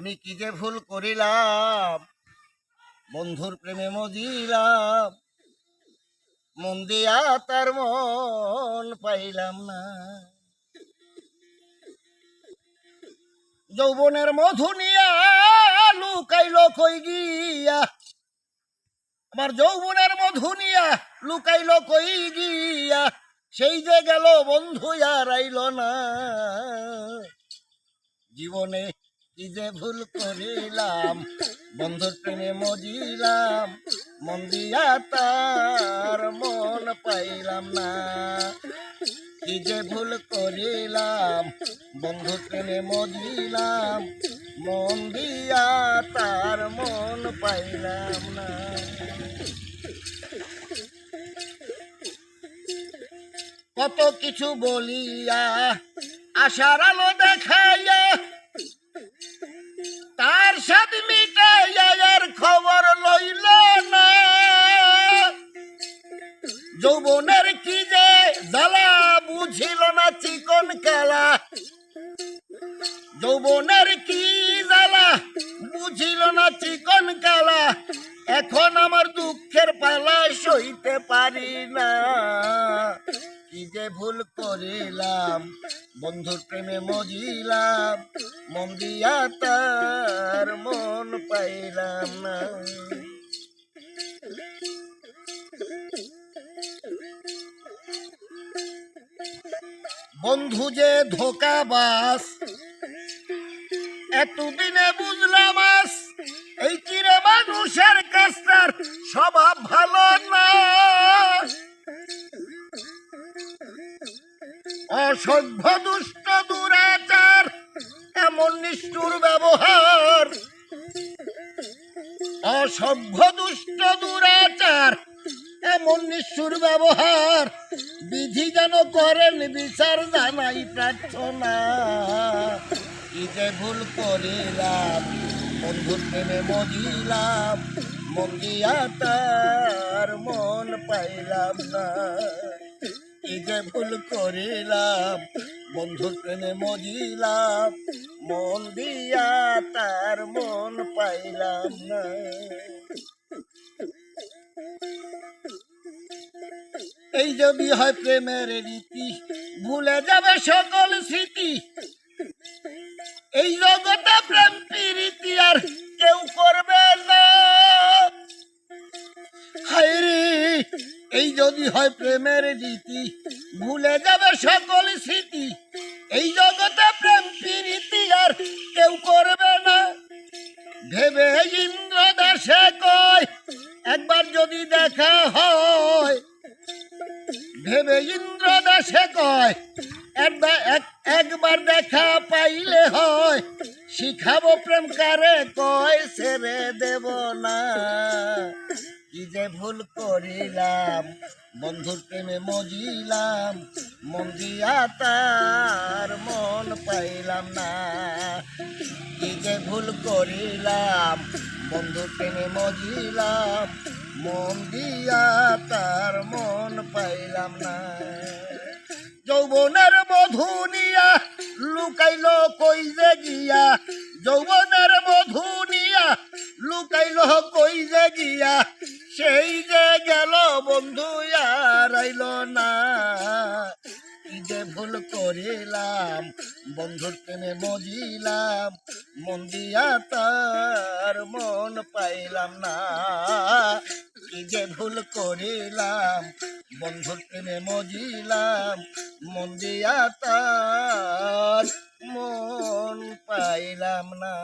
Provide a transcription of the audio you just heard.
আমি কি যে ভুল করিলাম? বন্ধুর প্রেমে মজিলাম। মন দিয়া তার মন পাইলাম না। যৌবনের মধু নিয়া লুকাইল কই গিয়া। আমার যৌবনের মধু নিয়া লুকাইল কই গিয়া। সেই যে গেল বন্ধু আর আইল না। জীবনে কি যে ভুল করিলাম? বন্ধুর প্রেমে মজিলাম, মন দিয়া তার মন পাইলাম না। কি যে ভুল করিলাম? বন্ধুর প্রেমে মজিলাম, মন দিয়া তার মন পাইলাম না। কত কিছু বলিয়া আশার আলো দেখাইয়া বুঝিল না চিকন কালা যৌবনের কি জ্বালা? বুঝিল না চিকন কালা এখন আমার দুঃখের পালা সইতে পারি না। কি যে ভুল করিলাম, বন্ধুর প্রেমে মজিলাম, মন দিয়া তার মন পাইলাম না। বন্ধু যে ধোকাবাস এতদিনে বুঝলাম আস, এই কিরে মানুষের কাজটার স্বভাব ভালো না। অসভ্য দুষ্ট দুরাচার, এমন নিষ্ঠুর ব্যবহার। অসভ্য দুষ্ট দুরাচার এমন নিষ্ঠুর ব্যবহার। বিধি যেন করেন, বিচার জানাই প্রার্থনা। কি যে ভুল করিলাম, বন্ধুর প্রেমে মজিলাম মন দিয়া তার মন পাইলাম না। কি যে ভুল করিলাম, বন্ধুর প্রেমে মজিলাম মন দিয়া তার মন পাইলাম না। এই যদি হয় প্রেমের রীতি, ভুলে যাবে সকল স্মৃতি। এই জগতে প্রেম প্রীতি আর কেউ করবে না। হায়রে এই যদি হয় প্রেমের রীতি, ভুলে যাবে সকল স্মৃতি। এই জগতে প্রেম প্রীতি আর কেউ করবে না। ভেবে ইন্দ্র দাসে কয়, একবার যদি দেখা হয় ইন্দ্র দাসে কয় একবার এক- একবার দেখা পাইলে হয়, শিখাবো প্রেম কারে, কয় ছেড়ে দেব না। কি যে ভুল করিলাম, বন্ধুর প্রেমে মজিলাম, মন দিয়া তার মন পাইলাম না। কি যে ভুল করিলাম, বন্ধুর প্রেমে মজিলাম, মন দিয়া তার মন পাইলাম না। যৌবনের মধু নিয়া লুকাইল কই যে গিয়া? যৌবনের মধু নিয়া লুকাইল কই যে গিয়া? সেই যে গেল বন্ধু, আর আইল না। যে ভুল করিলাম, বন্ধুর প্রেমে মজিলাম, মন দিয়া তার মন পাইলাম না। যে ভুল করিলাম, বন্ধুর প্রেমে মজিলাম মন দিয়া তার মন পাইলাম না।